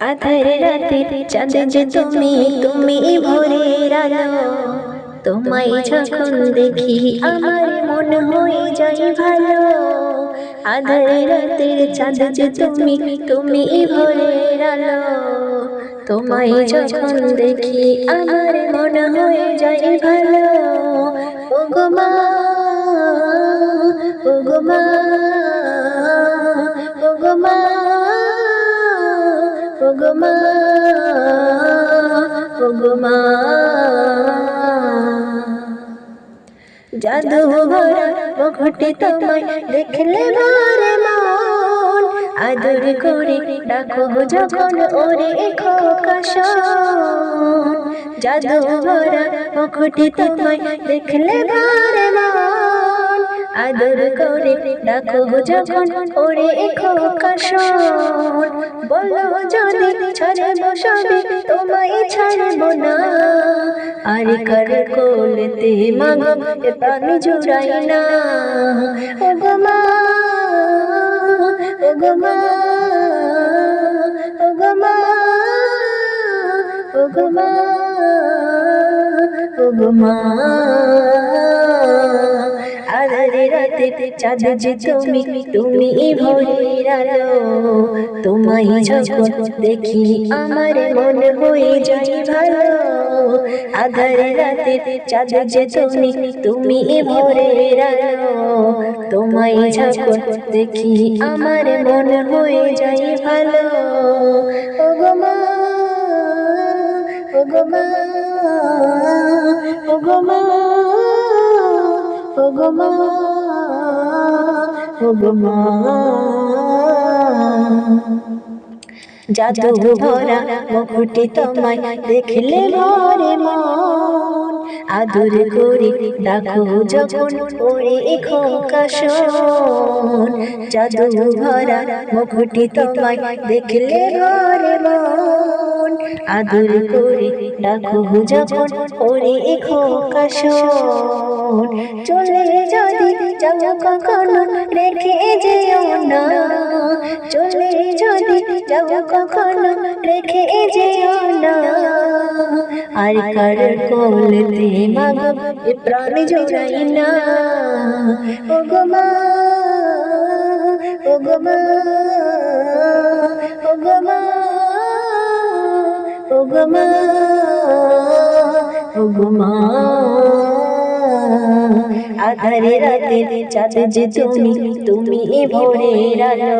আধার রাতে চাঁদ যে তুমি তুমি ভোরের আলো তোমায় যখন দেখি আমার মন হয়ে যায় ভালো। আধার রাতের চাঁদ যে তুমি তুমি ভোরের আলো তোমায় যখন দেখি আমার মন হয়ে যায় ভালো। ওগো মা ওগো মা ওগো মা ওগো মা ওগো মা জাদু ভরা মুখটি তোমায় দেখলে ভরে মন। আদর করে ডাকো যখন ওরে খোকাশ জাদু ভরা মুখটি তোমায় দেখলে মন আদর করে ডাকো যখন ওরে খোকাশ বলো যদি ছাড়ব সবে তোমায় ছাড়ব না। আর কার কোলেতে মাগো এ প্রাণ জুড়াই না। ও গো মা ও গো মা ও গো মা ও গো মা ও গো মা। আধারে রাতে চাঁদ যে তুমি তুমি ভোরের তোমায় যখন দেখি আমার মন হয়ে যায় ভালো। আধারে রাতে চাঁদ যে তুমি তুমি ভোরের তোমায় যখন দেখি আমার মন হয়ে যায় ভালো। ও গো মা ও গো মা ও গো মা। ও গো মা ও মা। জাদু ভরা মুকুটি তোমায় দেখলে ভরে মন। আদর করে ডাকো যখন ওরে খোকাশন জাদু ভরা মুকুটি তোমায় দেখলে ভরে মন। আদর করে ডাকো যখন ওরে খোকাশন চলে যদি যাও কখনো রেখে যেও না। চলে যদি যাও কখনো রেখে যেও না। আর কার কোলেতে মাগো এ প্রাণ জোড়াই না। ও গো মা ও গো মা ও গো মা ও গো মা ও গো মা। আধারে রাতে চাঁদ যে তুমি তুমি ভোরের আলো।